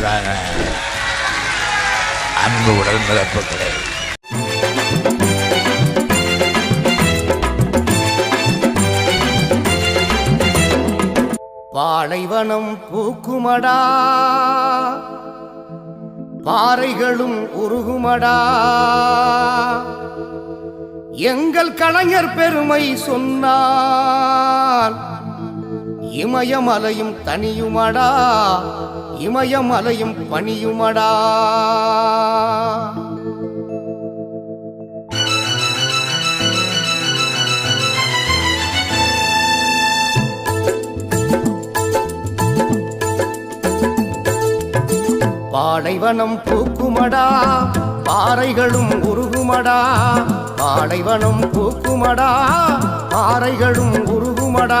மேலான அன்பு உடன்பிறப்புகளே பாலைவனம் பூக்குமடா. பாறைகளும் உருகுமடா. எங்கள் கலைஞர் பெருமை சொன்னான் இமயமலையும் தனியுமடா இமயமலையும் பணியுமடா பாலைவனம் பூக்குமடா பாறைகளும் உருகுமடா. பாலைவனம் பூக்குமடா பாறைகளும் உருகுமடா.